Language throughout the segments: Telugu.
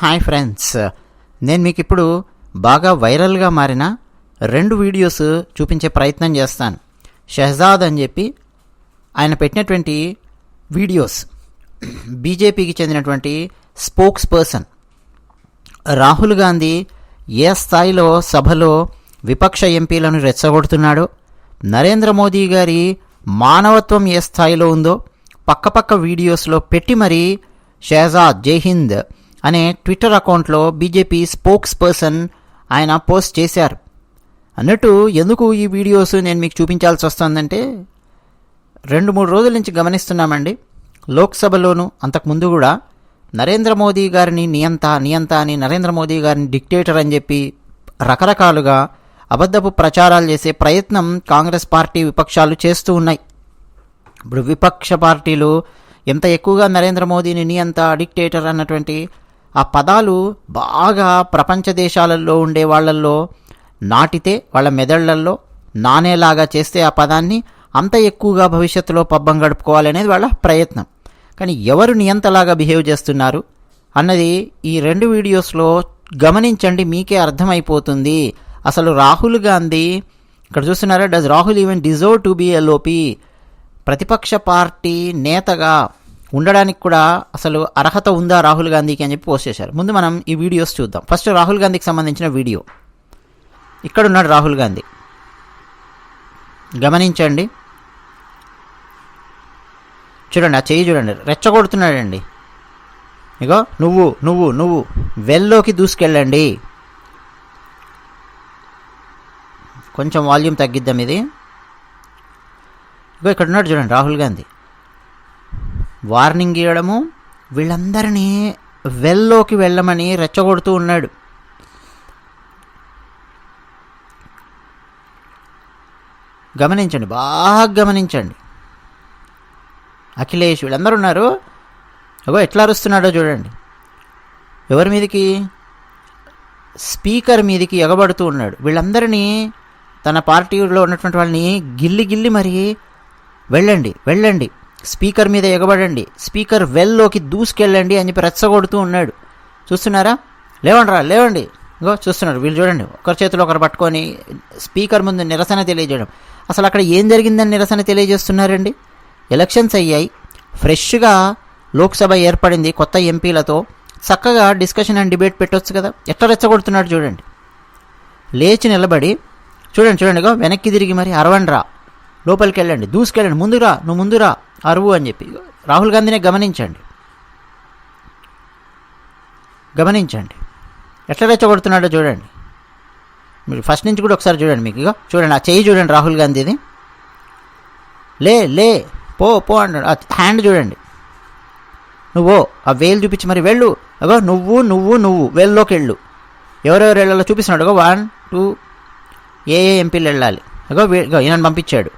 Hi friends. నేను మీకు ఇప్పుడు బాగా వైరల్గా మారిన రెండు వీడియోస్ చూపించే ప్రయత్నం చేస్తాను. షహజాద్ అని చెప్పి ఆయన పెట్టినటువంటి వీడియోస్. బీజేపీకి చెందినటువంటి స్పోక్స్ పర్సన్ రాహుల్ గాంధీ ఏ స్థాయిలో సభలో విపక్ష ఎంపీలను రెచ్చగొడుతున్నాడో నరేంద్ర మోదీ గారి మానవత్వం ఏ స్థాయిలో ఉందో పక్కపక్క వీడియోస్లో పెట్టి మరీ షహజాద్ జై హింద్ అనే ట్విట్టర్ అకౌంట్లో బీజేపీ స్పోక్స్ పర్సన్ ఆయన పోస్ట్ చేశారు. అన్నట్టు ఎందుకు ఈ వీడియోస్ నేను మీకు చూపించాల్సి వస్తుందంటే రెండు మూడు రోజుల నుంచి గమనిస్తున్నామండి. లోక్సభలోను అంతకుముందు కూడా నరేంద్ర మోదీ గారిని నియంత నియంత అని నరేంద్ర మోదీ గారిని డిక్టేటర్ అని చెప్పి రకరకాలుగా అబద్ధపు ప్రచారాలు చేసే ప్రయత్నం కాంగ్రెస్ పార్టీ విపక్షాలు చేస్తూ ఉన్నాయి. ఇప్పుడు విపక్ష పార్టీలు ఎంత ఎక్కువగా నరేంద్ర మోదీని నియంత డిక్టేటర్ అన్నటువంటి ఆ పదాలు బాగా ప్రపంచ దేశాలలో ఉండే వాళ్ళల్లో నాటితే వాళ్ళ మెదళ్ళల్లో నానేలాగా చేస్తే ఆ పదాన్ని అంత ఎక్కువగా భవిష్యత్తులో పబ్బం గడుపుకోవాలనేది వాళ్ళ ప్రయత్నం. కానీ ఎవరు నియంతలాగా బిహేవ్ చేస్తున్నారు అన్నది ఈ రెండు వీడియోస్లో గమనించండి మీకే అర్థమైపోతుంది. అసలు రాహుల్ గాంధీ ఇక్కడ చూస్తున్నారా does Rahul even deserve to be LOP ప్రతిపక్ష పార్టీ నేతగా ఉండడానికి కూడా అసలు అర్హత ఉందా రాహుల్ గాంధీకి అని చెప్పి పోస్ట్ చేశారు. ముందు మనం ఈ వీడియోస్ చూద్దాం. ఫస్ట్ రాహుల్ గాంధీకి సంబంధించిన వీడియో. ఇక్కడ ఉన్నాడు రాహుల్ గాంధీ. గమనించండి. చూడండి ఆ చెయ్యి చూడండి. రెచ్చగొడుతున్నాడండి. ఇగో నువ్వు నువ్వు నువ్వు వెల్లోకి దూసుకెళ్ళండి. కొంచెం వాల్యూమ్ తగ్గిద్దాం ఇది. ఇగో ఇక్కడ ఉన్నాడు చూడండి రాహుల్ గాంధీ. వార్నింగ్ ఇవ్వడము వీళ్ళందరినీ వెల్లోకి వెళ్ళమని రెచ్చగొడుతూ ఉన్నాడు. గమనించండి బాగా గమనించండి. అఖిలేష్ వీళ్ళందరూ ఉన్నారు. అగో ఎట్లా అరుస్తున్నాడో చూడండి. ఎవరి మీదకి? స్పీకర్ మీదకి ఎగబడుతూ ఉన్నాడు. వీళ్ళందరినీ తన పార్టీలో ఉన్నటువంటి వాళ్ళని గిల్లి గిల్లి మరి వెళ్ళండి వెళ్ళండి. స్పీకర్ మీద ఎగబడండి. స్పీకర్ వెల్లోకి దూసుకెళ్ళండి అని చెప్పి రెచ్చగొడుతూ ఉన్నాడు. చూస్తున్నారా? లేవండ్రా లేవండి. ఇంకో చూస్తున్నారు వీళ్ళు చూడండి. ఒకరి చేతిలో ఒకరు పట్టుకొని స్పీకర్ ముందు నిరసన తెలియజేయడం. అసలు అక్కడ ఏం జరిగిందని నిరసన తెలియజేస్తున్నారండి? ఎలక్షన్స్ అయ్యాయి. ఫ్రెష్గా లోక్సభ ఏర్పడింది కొత్త ఎంపీలతో. చక్కగా డిస్కషన్ అండ్ డిబేట్ పెట్టొచ్చు కదా. ఎట్లా రెచ్చగొడుతున్నాడు చూడండి. లేచి నిలబడి చూడండి చూడండి ఇగో వెనక్కి తిరిగి మరి అరవండ్రా. లోపలికి వెళ్ళండి దూసుకెళ్ళండి ముందురా నువ్వు ముందురా అరువు అని చెప్పి. రాహుల్ గాంధీనే గమనించండి. గమనించండి. ఎట్లా రెచ్చగొడుతున్నాడో చూడండి. మీరు ఫస్ట్ నుంచి కూడా ఒకసారి చూడండి మీకు ఇగో చూడండి ఆ చెయ్యి చూడండి రాహుల్ గాంధీది. లే లే పో పో అంటాడు. ఆ హ్యాండ్ చూడండి. నువ్వు ఆ వేలు చూపించి మరి వెళ్ళు. అగో నువ్వు నువ్వు నువ్వు వేల్లోకి వెళ్ళు. ఎవరెవరు వెళ్ళాలో చూపిస్తున్నాడు. అగో వన్ టూ ఏ ఏ ఎంపీలు వెళ్ళాలి. అగో వీ- ఈయన పంపించాడు.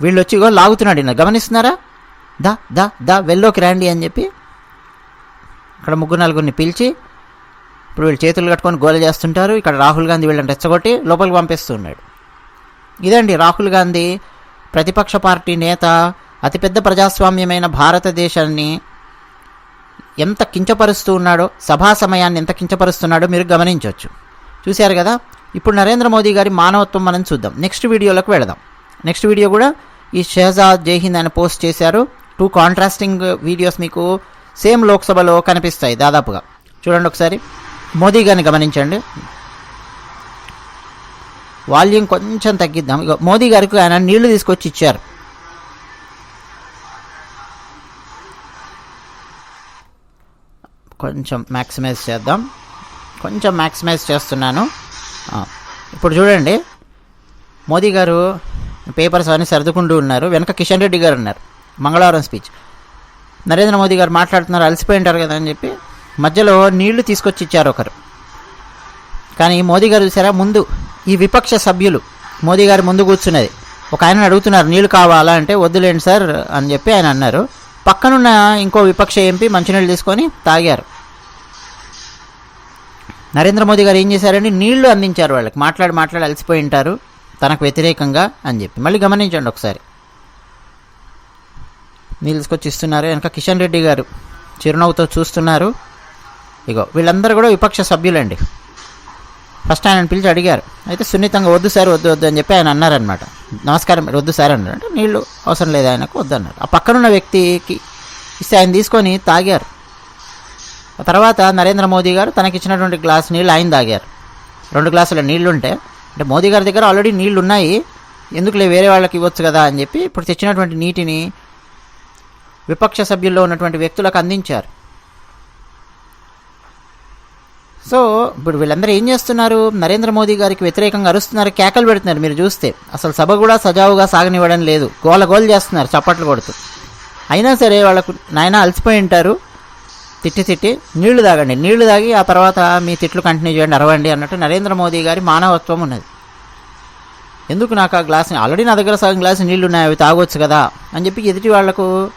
వీళ్ళు వచ్చి ఇగో లాగుతున్నాడు ఈయన. గమనిస్తున్నారా? దా దా దా వెల్లోకి రండి అని చెప్పి ఇక్కడ ముగ్గురు నలుగురిని పిలిచి ఇప్పుడు వీళ్ళు చేతులు కట్టుకొని గోల చేస్తుంటారు. ఇక్కడ రాహుల్ గాంధీ వీళ్ళని రెచ్చగొట్టి లోపలికి పంపిస్తున్నాడు. ఇదండి రాహుల్ గాంధీ ప్రతిపక్ష పార్టీ నేత అతిపెద్ద ప్రజాస్వామ్యమైన భారతదేశాన్ని ఎంత కించపరుస్తూ ఉన్నాడో సభా సమయాన్ని ఎంత కించపరుస్తున్నాడో మీరు గమనించవచ్చు. చూశారు కదా? ఇప్పుడు నరేంద్ర మోదీ గారి మానవత్వం మనం చూద్దాం. నెక్స్ట్ వీడియోలోకి వెళదాం. నెక్స్ట్ వీడియో కూడా ఈ షహజాద్ జైహింద్ అని పోస్ట్ చేశారు. టూ కాంట్రాస్టింగ్ వీడియోస్ మీకు సేమ్ లోక్సభలో కనిపిస్తాయి దాదాపుగా. చూడండి ఒకసారి. మోదీ గారిని గమనించండి. వాల్యూమ్ కొంచెం తగ్గిద్దాం. మోదీ గారికి ఆయన నీళ్ళు తీసుకొచ్చి ఇచ్చారు. కొంచెం మ్యాక్సిమైజ్ చేద్దాం. కొంచెం మ్యాక్సిమైజ్ చేస్తున్నాను. ఇప్పుడు చూడండి. మోదీ గారు పేపర్స్ అవన్నీ సర్దుకుంటూ ఉన్నారు. వెనక కిషన్ రెడ్డి గారు ఉన్నారు. మంగళవారం స్పీచ్. నరేంద్ర మోదీ గారు మాట్లాడుతున్నారు అలసిపోయి ఉంటారు కదా అని చెప్పి మధ్యలో నీళ్ళు తీసుకొచ్చి ఇచ్చారు ఒకరు. కానీ మోదీ గారు చూసారా ముందు ఈ విపక్ష సభ్యులు మోదీ గారు ముందు కూర్చున్నది. ఒక ఆయన అడుగుతున్నారు నీళ్ళు కావాలా అంటే వద్దులేండి సార్ అని చెప్పి ఆయన అన్నారు. పక్కనున్న ఇంకో విపక్ష ఎంపీ మంచినీళ్ళు తీసుకొని తాగారు. నరేంద్ర మోదీ గారు ఏం చేశారంటే నీళ్ళు అందించారు వాళ్ళకి. మాట్లాడి మాట్లాడి అలసిపోయి ఉంటారు. తనకు వ్యతిరేకంగా అని చెప్పి. మళ్ళీ గమనించండి ఒకసారి. నీళ్ళు తీసుకొచ్చి ఇస్తున్నారు. వెనక కిషన్ రెడ్డి గారు చిరునవ్వుతో చూస్తున్నారు. ఇగో వీళ్ళందరూ కూడా విపక్ష సభ్యులండి. ఫస్ట్ ఆయన పిలిచి అడిగారు. అయితే సున్నితంగా వద్దు సార్ వద్దు వద్దు అని చెప్పి ఆయన అన్నారనమాట నమస్కారం మీరు వద్దు సార్ అన్నారు అంటే నీళ్ళు అవసరం లేదు ఆయనకు వద్దు అన్నారు ఆ పక్కనున్న వ్యక్తికి ఇస్తే ఆయన తీసుకొని తాగారు. ఆ తర్వాత నరేంద్ర మోదీ గారు తనకిచ్చినటువంటి గ్లాస్ నీళ్ళు ఆయన తాగారు. రెండు గ్లాసుల నీళ్ళుంటే అంటే మోదీ గారి దగ్గర ఆల్రెడీ నీళ్ళు ఉన్నాయి ఎందుకులే వేరే వాళ్ళకి ఇవ్వచ్చు కదా అని చెప్పి ఇప్పుడు తెచ్చినటువంటి నీటిని విపక్ష సభ్యుల్లో ఉన్నటువంటి వ్యక్తులకు అందించారు. సో ఇప్పుడు వీళ్ళందరూ ఏం చేస్తున్నారు? నరేంద్ర మోదీ గారికి వ్యతిరేకంగా అరుస్తున్నారు కేకలు పెడుతున్నారు మీరు చూస్తే. అసలు సభ కూడా సజావుగా సాగనివ్వడం లేదు. గోల గోల చేస్తున్నారు చప్పట్లు కొడుతూ. అయినా సరే వాళ్ళకు నాయన అలసిపోయి ఉంటారు. తిట్టి తిట్టి నీళ్ళు తాగండి. నీళ్ళు తాగి ఆ తర్వాత మీ తిట్లు కంటిన్యూ చేయండి అరవండి అన్నట్టు నరేంద్ర మోదీ గారి మానవత్వం ఉన్నది. ఎందుకు నాకు ఆ గ్లాస్ ఆల్రెడీ నా దగ్గర సగం గ్లాసు నీళ్ళు ఉన్నాయి అవి తాగొచ్చు కదా అని చెప్పి ఎదుటి వాళ్ళకు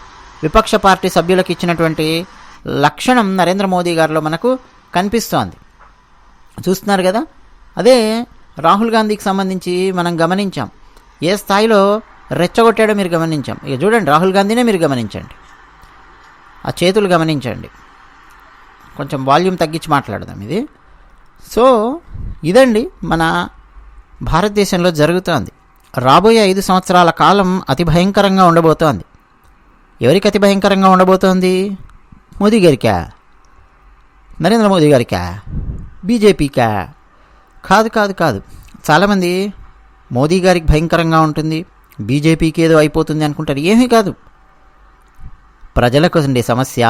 విపక్ష పార్టీ సభ్యులకు ఇచ్చినటువంటి లక్షణం నరేంద్ర మోదీ గారిలో మనకు కనిపిస్తోంది. చూస్తున్నారు కదా? అదే రాహుల్ గాంధీకి సంబంధించి మనం గమనించాం. ఏ స్థాయిలో రెచ్చగొట్టాడో మీరు గమనించాం. ఇక చూడండి రాహుల్ గాంధీనే మీరు గమనించండి. ఆ చేతులు గమనించండి. కొంచెం వాల్యూమ్ తగ్గించి మాట్లాడదాం ఇది. సో ఇదండి మన భారతదేశంలో జరుగుతోంది. రాబోయే ఐదు సంవత్సరాల కాలం అతి భయంకరంగా ఉండబోతోంది. ఎవరికి అతి భయంకరంగా ఉండబోతోంది? మోదీ గారికా? నరేంద్ర మోదీ గారికా? బీజేపీకా? కాదు కాదు కాదు. చాలామంది మోదీ గారికి భయంకరంగా ఉంటుంది బీజేపీకి ఏదో అయిపోతుంది అనుకుంటారు. ఏమీ కాదు. ప్రజలకు ఉండే సమస్య.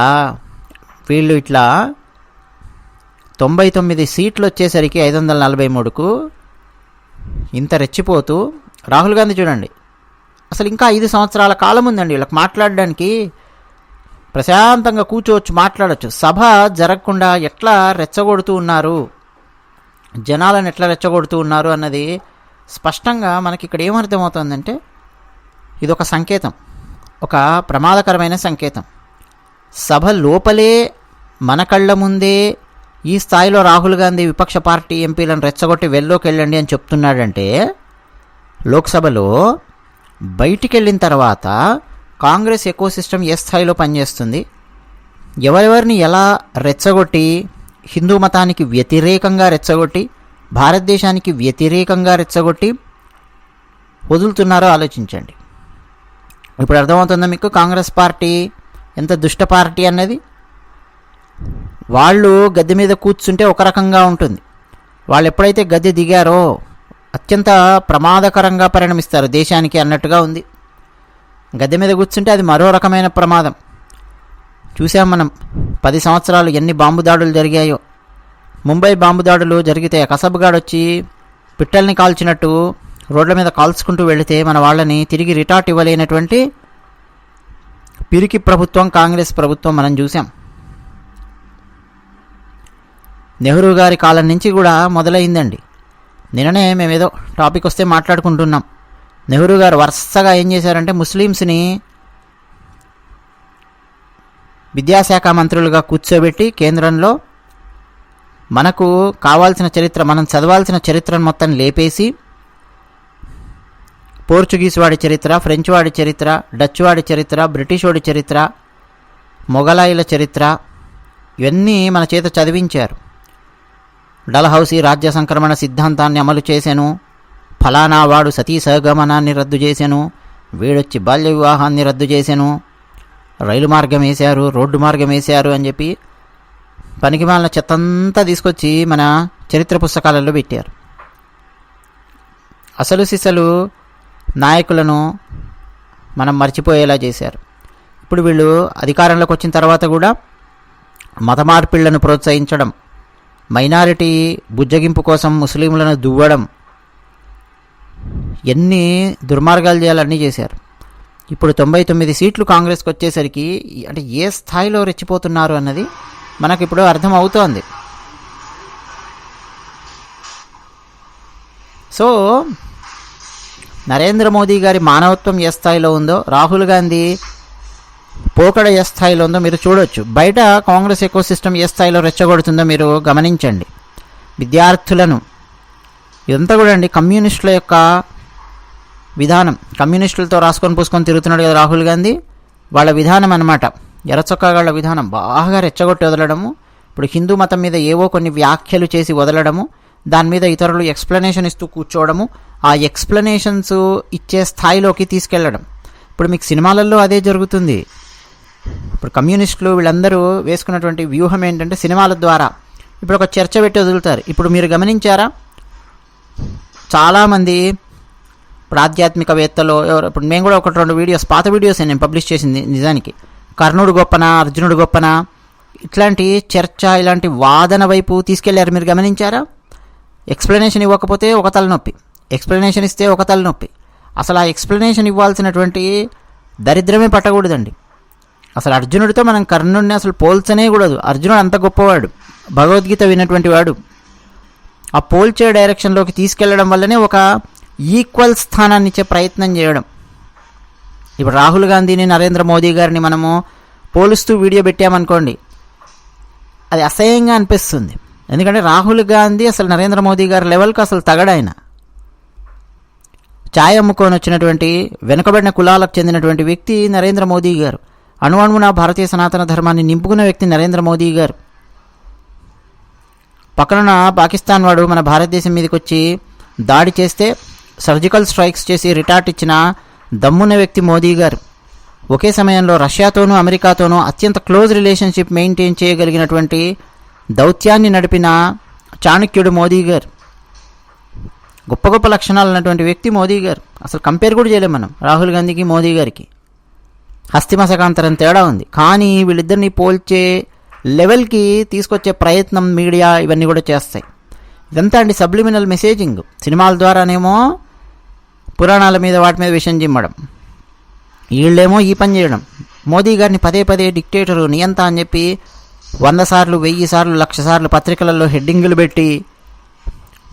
వీళ్ళు ఇట్లా తొంభై తొమ్మిది సీట్లు వచ్చేసరికి ఐదు వందల నలభై మూడుకు ఇంత రెచ్చిపోతూ రాహుల్ గాంధీ చూడండి. అసలు ఇంకా ఐదు సంవత్సరాల కాలం ఉందండి వీళ్ళకి మాట్లాడడానికి. ప్రశాంతంగా కూర్చోవచ్చు మాట్లాడచ్చు. సభ జరగకుండా ఎట్లా రెచ్చగొడుతూ ఉన్నారు? జనాలను ఎట్లా రెచ్చగొడుతూ ఉన్నారు అన్నది స్పష్టంగా మనకి ఇక్కడ ఏమర్థమవుతుందంటే ఇది ఒక సంకేతం. ఒక ప్రమాదకరమైన సంకేతం. సభ లోపలే మన కళ్ళ ముందే ఈ స్థాయిలో రాహుల్ గాంధీ విపక్ష పార్టీ ఎంపీలను రెచ్చగొట్టి వెళ్ళోకి వెళ్ళండి అని చెప్తున్నాడంటే లోక్సభలో బయటికి వెళ్ళిన తర్వాత కాంగ్రెస్ ఎకో సిస్టమ్ ఏ స్థాయిలో పనిచేస్తుంది? ఎవరెవరిని ఎలా రెచ్చగొట్టి హిందూ మతానికి వ్యతిరేకంగా రెచ్చగొట్టి భారతదేశానికి వ్యతిరేకంగా రెచ్చగొట్టి వదులుతున్నారో ఆలోచించండి. ఇప్పుడు అర్థమవుతుందా మీకు? కాంగ్రెస్ పార్టీ ఎంత దుష్ట పార్టీ అన్నది? వాళ్ళు గద్దె మీద కూర్చుంటే ఒక రకంగా ఉంటుంది. వాళ్ళు ఎప్పుడైతే గద్దె దిగారో అత్యంత ప్రమాదకరంగా పరిణమిస్తారు దేశానికి అన్నట్టుగా ఉంది. గద్దె మీద కూర్చుంటే అది మరో రకమైన ప్రమాదం. చూసాం మనం పది సంవత్సరాలు ఎన్ని బాంబు దాడులు జరిగాయో. ముంబై బాంబు దాడులు జరిగితే కసబ్గాడ్ వచ్చి పిట్టల్ని కాల్చినట్టు రోడ్ల మీద కాల్చుకుంటూ వెళితే మన వాళ్ళని తిరిగి రిటార్ట్ ఇవ్వలేనటువంటి పిరికి ప్రభుత్వం కాంగ్రెస్ ప్రభుత్వం మనం చూసాం నెహ్రూ గారి కాలం నుంచి కూడా మొదలైందండి. నిన్ననే మేమేదో టాపిక్ వస్తే మాట్లాడుకుంటున్నాం. నెహ్రూ గారు వరుసగా ఏం చేశారంటే ముస్లిమ్స్ని విద్యాశాఖ మంత్రులుగా కూర్చోబెట్టి కేంద్రంలో మనకు కావాల్సిన చరిత్ర మనం చదవాల్సిన చరిత్రను మొత్తం లేపేసి పోర్చుగీస్ వాడి చరిత్ర ఫ్రెంచ్ వాడి చరిత్ర డచ్ వాడి చరిత్ర బ్రిటిష్ వాడి చరిత్ర మొఘలాయిల చరిత్ర ఇవన్నీ మన చేత చదివించారు. డల్హౌసీ రాజ్య సంక్రమణ సిద్ధాంతాన్ని అమలు చేశాను ఫలానా వాడు సతీ సహగమనాన్ని రద్దు చేశాను వీడొచ్చి బాల్య వివాహాన్ని రద్దు చేశాను రైలు మార్గం వేశారు రోడ్డు మార్గం వేశారు అని చెప్పి పనికిమాలిన చెత్తంతా తీసుకొచ్చి మన చరిత్ర పుస్తకాలలో పెట్టారు. అసలు సిసలు నాయకులను మనం మర్చిపోయేలా చేశారు. ఇప్పుడు వీళ్ళు అధికారంలోకి వచ్చిన తర్వాత కూడా మత మార్పిళ్ళను ప్రోత్సహించడం మైనారిటీ బుజ్జగింపు కోసం ముస్లింలను దువ్వడం ఎన్ని దుర్మార్గాలు చేయాలన్నీ చేశారు. ఇప్పుడు తొంభై తొమ్మిది సీట్లు కాంగ్రెస్కి వచ్చేసరికి అంటే ఏ స్థాయిలో రెచ్చిపోతున్నారు అన్నది మనకి ఇప్పుడు అర్థం అవుతోంది. సో నరేంద్ర మోదీ గారి మానవత్వం ఏ స్థాయిలో ఉందో రాహుల్ గాంధీ పోకడ ఏ స్థాయిలో ఉందో మీరు చూడొచ్చు. బయట కాంగ్రెస్ ఎకో సిస్టమ్ ఏ స్థాయిలో రెచ్చగొడుతుందో మీరు గమనించండి. విద్యార్థులను ఇదంతా కూడా అండి కమ్యూనిస్టుల యొక్క విధానం. కమ్యూనిస్టులతో రాసుకొని పూసుకొని తిరుగుతున్నాడు కదా రాహుల్ గాంధీ. వాళ్ళ విధానం అనమాట ఎర్రచొక్కాగాళ్ళ విధానం బాగా రెచ్చగొట్టి వదలడము. ఇప్పుడు హిందూ మతం మీద ఏవో కొన్ని వ్యాఖ్యలు చేసి వదలడము. దాని మీద ఇతరులు ఎక్స్ప్లెనేషన్ ఇస్తూ కూర్చోవడము ఆ ఎక్స్ప్లెనేషన్స్ ఇచ్చే స్థాయిలోకి తీసుకెళ్ళడం. ఇప్పుడు మీకు సినిమాలలో అదే జరుగుతుంది. ఇప్పుడు కమ్యూనిస్టులు వీళ్ళందరూ వేసుకున్నటువంటి వ్యూహం ఏంటంటే సినిమాల ద్వారా. ఇప్పుడు ఒక చర్చ పెట్టి వదులుతారు. ఇప్పుడు మీరు గమనించారా? చాలామంది ఇప్పుడు ఆధ్యాత్మికవేత్తలు ఎవరు ఇప్పుడు మేము కూడా ఒకటి రెండు వీడియోస్ పాత వీడియోస్ నేను పబ్లిష్ చేసింది నిజానికి. కర్ణుడు గొప్పన అర్జునుడు గొప్పన? ఇట్లాంటి చర్చ ఇలాంటి వాదన వైపు తీసుకెళ్ళారు మీరు గమనించారా? ఎక్స్ప్లెనేషన్ ఇవ్వకపోతే ఒక తలనొప్పి. ఎక్స్ప్లెనేషన్ ఇస్తే ఒక తలనొప్పి. అసలు ఆ ఎక్స్ప్లెనేషన్ ఇవ్వాల్సినటువంటి దరిద్రమే పట్టకూడదండి. అసలు అర్జునుడితో మనం కర్ణుడిని అసలు పోల్చనే కూడదు. అర్జునుడు అంత గొప్పవాడు. భగవద్గీత విన్నటువంటి వాడు. ఆ పోల్చే డైరెక్షన్లోకి తీసుకెళ్ళడం వల్లనే ఒక ఈక్వల్ స్థానాన్ని ఇచ్చే ప్రయత్నం చేయడం. ఇప్పుడు రాహుల్ గాంధీని నరేంద్ర మోదీ గారిని మనము పోలుస్తూ వీడియో పెట్టామనుకోండి అది అసహ్యంగా అనిపిస్తుంది. ఎందుకంటే రాహుల్ గాంధీ అసలు నరేంద్ర మోదీ గారి లెవెల్కి అసలు తగడాయన. ఛాయ్ అమ్ముకొని వచ్చినటువంటి వెనుకబడిన కులాలకు చెందినటువంటి వ్యక్తి నరేంద్ర మోదీ గారు. అణువణువున భారతీయ సనాతన ధర్మాన్ని నింపుకున్న వ్యక్తి నరేంద్ర మోదీ గారు. పక్కనున్న పాకిస్తాన్ వాడు మన భారతదేశం మీదకి వచ్చి దాడి చేస్తే సర్జికల్ స్ట్రైక్స్ చేసి రిటార్ట్ ఇచ్చిన దమ్మున్న వ్యక్తి మోదీ గారు. ఒకే సమయంలో రష్యాతోనూ అమెరికాతోనూ అత్యంత క్లోజ్ రిలేషన్షిప్ మెయింటైన్ చేయగలిగినటువంటి దౌత్యాన్ని నడిపిన చాణక్యుడు మోదీ గారు. గొప్ప గొప్ప లక్షణాలు ఉన్నటువంటి వ్యక్తి మోదీ గారు. అసలు కంపేర్ కూడా చేయలేము మనం. రాహుల్ గాంధీకి మోదీ గారికి. హస్తిమసకాంతరం తేడా ఉంది. కానీ వీళ్ళిద్దరిని పోల్చే లెవెల్కి తీసుకొచ్చే ప్రయత్నం మీడియా ఇవన్నీ కూడా చేస్తాయి. ఇదంతా అండి సబ్లిమినల్ మెసేజింగ్ సినిమాల ద్వారానేమో పురాణాల మీద వాటి మీద విషయం చిమ్మడం వీళ్ళేమో ఈ పని చేయడం. మోదీ గారిని పదే పదే డిక్టేటరు నియంత అని చెప్పి వంద సార్లు వెయ్యి సార్లు లక్ష సార్లు పత్రికలలో హెడ్డింగులు పెట్టి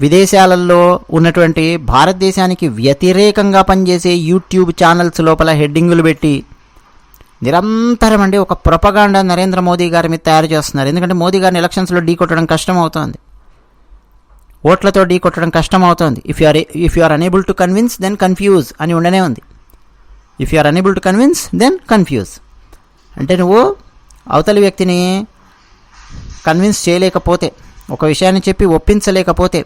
విదేశాలలో ఉన్నటువంటి భారతదేశానికి వ్యతిరేకంగా పనిచేసే యూట్యూబ్ ఛానల్స్ లోపల హెడ్డింగులు పెట్టి నిరంతరం అండి ఒక ప్రొపగాండా నరేంద్ర మోదీ గారి మీద తయారు చేస్తున్నారు. ఎందుకంటే మోదీ గారిని ఎలక్షన్స్లో ఢీ కొట్టడం కష్టం అవుతోంది ఓట్లతో ఢీ కొట్టడం కష్టం అవుతోంది if you're if you are unable to convince then confuse అని ఉండనే ఉంది. If you are unable to convince then confuse అంటే నువ్వు అవతలి వ్యక్తిని కన్విన్స్ చేయలేకపోతే ఒక విషయాన్ని చెప్పి ఒప్పించలేకపోతే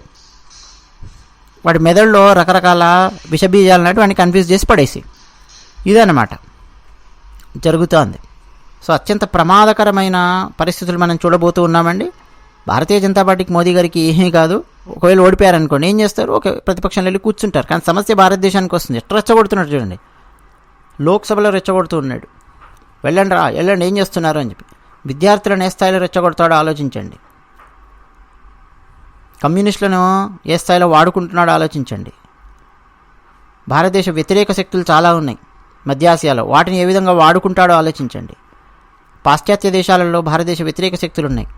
వాడి మెదడులో రకరకాల విషబీజాలు అన్నట్టు వాడిని కన్ఫ్యూజ్ చేసి పడేసి. ఇదన్నమాట జరుగుతోంది. సో అత్యంత ప్రమాదకరమైన పరిస్థితులు మనం చూడబోతూ ఉన్నామండి. భారతీయ జనతా పార్టీకి మోదీ గారికి ఏమీ కాదు. ఒకవేళ ఓడిపోయారనుకోండి ఏం చేస్తారు? ఒక ప్రతిపక్షంలో వెళ్ళి కూర్చుంటారు. కానీ సమస్య భారతదేశానికి వస్తుంది. ఎట్లా రెచ్చగొడుతున్నాడు చూడండి. లోక్సభలో రెచ్చగొడుతూ ఉన్నాడు. వెళ్ళండి రా వెళ్ళండి ఏం చేస్తున్నారు అని చెప్పి. విద్యార్థులను ఏ స్థాయిలో రెచ్చగొడతాడో ఆలోచించండి. కమ్యూనిస్టులను ఏ స్థాయిలో వాడుకుంటున్నాడో ఆలోచించండి. భారతదేశ వ్యతిరేక శక్తులు చాలా ఉన్నాయి మధ్య ఆసియాలో వాటిని ఏ విధంగా వాడుకుంటాడో ఆలోచించండి. పాశ్చాత్య దేశాలలో భారతదేశ వ్యతిరేక శక్తులు ఉన్నాయి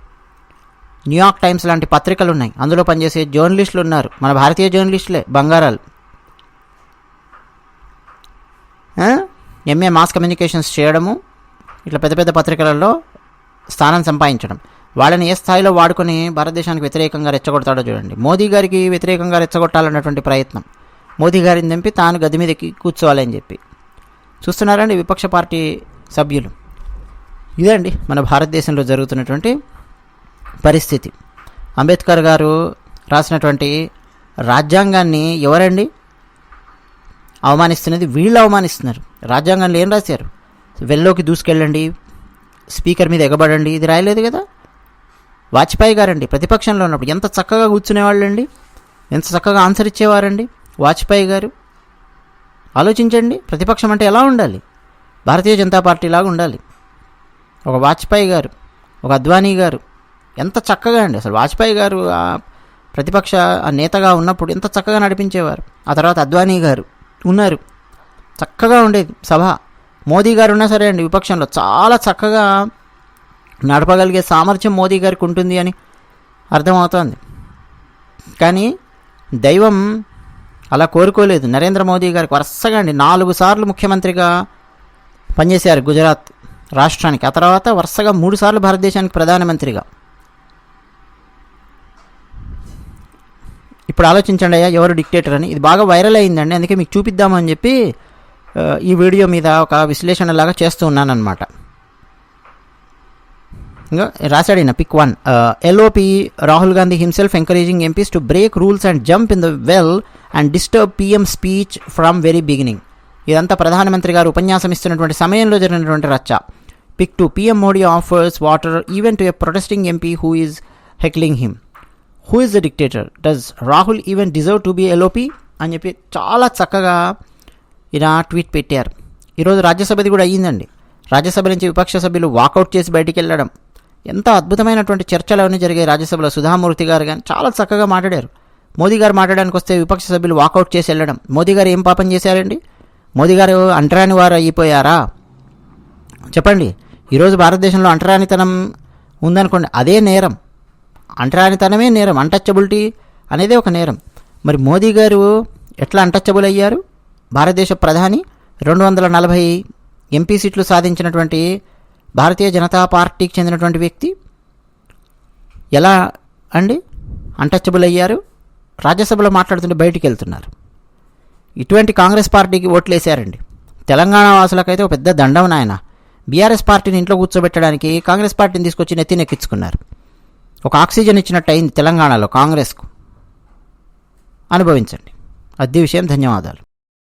న్యూయార్క్ టైమ్స్ లాంటి పత్రికలు ఉన్నాయి అందులో పనిచేసే జర్నలిస్టులు ఉన్నారు. మన భారతీయ జర్నలిస్టులే బంగారాలు. ఎంఏ మాస్ కమ్యూనికేషన్స్ చేయడము ఇట్లా పెద్ద పెద్ద పత్రికలలో స్థానం సంపాదించడం. వాళ్ళని ఏ స్థాయిలో వాడుకొని భారతదేశానికి వ్యతిరేకంగా రెచ్చగొడతాడో చూడండి. మోదీ గారికి వ్యతిరేకంగా రెచ్చగొట్టాలన్నటువంటి ప్రయత్నం. మోదీ గారిని దింపి తాను గది మీదకి కూర్చోవాలని చెప్పి. చూస్తున్నారండి విపక్ష పార్టీ సభ్యులు. ఇదండి మన భారతదేశంలో జరుగుతున్నటువంటి పరిస్థితి. అంబేద్కర్ గారు రాసినటువంటి రాజ్యాంగాన్ని ఎవరండి? అవమానిస్తున్నది వీళ్ళు అవమానిస్తున్నారు. రాజ్యాంగంలో ఏం రాశారు? వెల్లోకి దూసుకెళ్ళండి స్పీకర్ మీద ఎగబడండి. ఇది రాయలేదు కదా? వాజ్పేయి గారండి ప్రతిపక్షంలో ఉన్నప్పుడు ఎంత చక్కగా కూర్చునేవాళ్ళండి? ఎంత చక్కగా ఆన్సర్ ఇచ్చేవారండి వాజ్పేయి గారు? ఆలోచించండి ప్రతిపక్షం అంటే ఎలా ఉండాలి? భారతీయ జనతా పార్టీ లాగా ఉండాలి. ఒక వాజ్పేయి గారు ఒక అద్వానీ గారు ఎంత చక్కగా అండి. అసలు వాజ్పేయి గారు ఆ ప్రతిపక్ష ఆ నేతగా ఉన్నప్పుడు ఎంత చక్కగా నడిపించేవారు. ఆ తర్వాత అద్వానీ గారు ఉన్నారు. చక్కగా ఉండేది సభ. మోదీ గారు ఉన్నా సరే అండి విపక్షంలో చాలా చక్కగా నడపగలిగే సామర్థ్యం మోదీ గారికి ఉంటుంది అని అర్థమవుతోంది. కానీ దైవం అలా కోరుకోలేదు. నరేంద్ర మోదీ గారికి వరుసగా అండి నాలుగు సార్లు ముఖ్యమంత్రిగా పనిచేశారు గుజరాత్ రాష్ట్రానికి. ఆ తర్వాత వరుసగా మూడు సార్లు భారతదేశానికి ప్రధానమంత్రిగా. ఇప్పుడు ఆలోచించండి అయ్యా ఎవరు డిక్టేటర్ అని. ఇది బాగా వైరల్ అయిందండి అందుకే మీకు చూపిద్దామని చెప్పి ఈ వీడియో మీద ఒక విశ్లేషణ లాగా చేస్తూ ఉన్నానన్నమాట. ఇంకా రాశాడిన? Pick one LOP Rahul Gandhi himself encouraging MPs to break rules and jump in the well and disturb PM speech from very beginning ఇదంతా ప్రధానమంత్రి గారు ఉపన్యాసం ఇస్తున్నటువంటి సమయంలో జరిగినటువంటి రచ్చ. Pick two PM Modi offers water even to a protesting MP who is heckling him who is the dictator does Rahul even deserve to be LOP అని చెప్పి చాలా చక్కగా ఇలా ట్వీట్ పెట్టారు. ఈరోజు రాజ్యసభది కూడా అయ్యిందండి. రాజ్యసభ నుంచి విపక్ష సభ్యులు వాకౌట్ చేసి బయటికి వెళ్ళడం. ఎంత అద్భుతమైనటువంటి చర్చలు అవన్నీ జరిగాయి రాజ్యసభలో. సుధామూర్తి గారు కానీ చాలా చక్కగా మాట్లాడారు. మోదీ గారు మాట్లాడడానికి వస్తే విపక్ష సభ్యులు వాకౌట్ చేసి వెళ్ళడం. మోదీ గారు ఏం పాపం చేశారండి? మోదీ గారు అంటరాని వారు అయిపోయారా? చెప్పండి. ఈరోజు భారతదేశంలో అంటరానితనం ఉందనుకోండి అదే నేరం. అంటరానితనమే నేరం. అన్టచబిలిటీ అనేది ఒక నేరం. మరి మోదీ గారు ఎట్లా అంటచబుల్ అయ్యారు? భారతదేశ ప్రధాని రెండు వందల నలభై ఎంపీ సీట్లు సాధించినటువంటి భారతీయ జనతా పార్టీకి చెందినటువంటి వ్యక్తి ఎలా అండి? అన్టచబుల్ అయ్యారు. రాజ్యసభలో మాట్లాడుతుంటే బయటికి వెళ్తున్నారు. ఇటువంటి కాంగ్రెస్ పార్టీకి ఓట్లేశారండి. తెలంగాణ వాసులకైతే ఒక పెద్ద దండం నాయన. బీఆర్ఎస్ పార్టీని ఇంట్లో కూర్చోబెట్టడానికి కాంగ్రెస్ పార్టీని తీసుకొచ్చి నెత్తి నెక్కించుకున్నారు. ఒక ఆక్సిజన్ ఇచ్చినట్టు అయింది తెలంగాణలో కాంగ్రెస్కు. అనుభవించండి. అద్దె విషయం ధన్యవాదాలు.